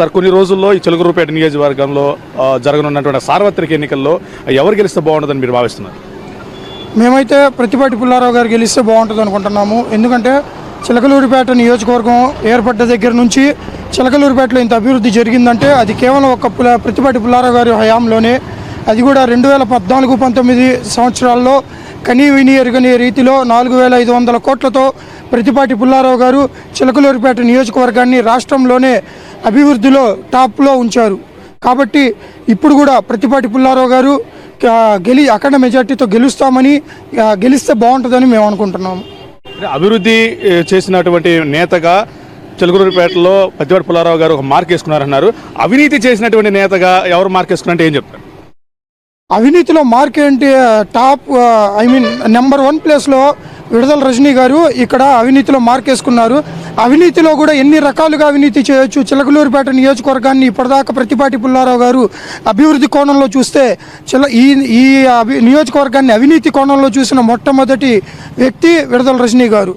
Sir కొన్ని రోజుల్లో ఈ చిలుకూరుపేట నియోజకవర్గంలో జరగనున్నటువంటి సార్వత్రిక ఎన్నికల్లో ఎవరు గెలిస్తే బాగుంటుందని మీరు భావిస్తున్నారు? మేమైతే ప్రతిపాటి పుల్లారావు గారు గెలిస్తే బాగుంటుంది అనుకుంటున్నాము. ఎందుకంటే చిలకలూరిపేట నియోజకవర్గం ఏర్పడ్డ దగ్గర నుంచి చిలకలూరిపేటలో ఇంత అభివృద్ధి జరిగిందంటే అది కేవలం ఒక ప్రతిపాటి పుల్లారావు గారి హయాంలోనే అది కూడా రెండు వేల పద్నాలుగు పంతొమ్మిది సంవత్సరాల్లో కనీవిని ఎరుగని రీతిలో నాలుగు వేల ఐదు వందల కోట్లతో ప్రతిపాటి పుల్లారావు గారు చిలకలూరిపేట నియోజకవర్గాన్ని రాష్ట్రంలోనే అభివృద్ధిలో టాప్లో ఉంచారు. కాబట్టి ఇప్పుడు కూడా ప్రతిపాటి పుల్లారావు గారు గెలి అఖండ మెజార్టీతో గెలుస్తామని గెలిస్తే బాగుంటుందని మేము అనుకుంటున్నాము. అభివృద్ధి చేసినటువంటి నేతగా చిలకలూరిపేటలో పత్తివాడి పుల్లారావు గారు ఒక మార్క్ వేసుకున్నారన్నారు. అవినీతి చేసినటువంటి నేతగా ఎవరు మార్క్ వేసుకున్నారంటే ఏం చెప్తారు? అవినీతిలో మార్క్ ఏంటి top I mean number one ప్లేస్లో విడుదల రజనీ గారు ఇక్కడ అవినీతిలో మార్కేసుకున్నారు. అవినీతిలో కూడా ఎన్ని రకాలుగా అవినీతి చేయొచ్చు? చిలకలూరుపేట నియోజకవర్గాన్ని ఇప్పటిదాకా ప్రతిపాటి పుల్లారావు గారు అభివృద్ధి కోణంలో చూస్తే చిల ఈ ఈ అభి నియోజకవర్గాన్ని అవినీతి కోణంలో చూసిన మొట్టమొదటి వ్యక్తి విడుదల రజనీ గారు.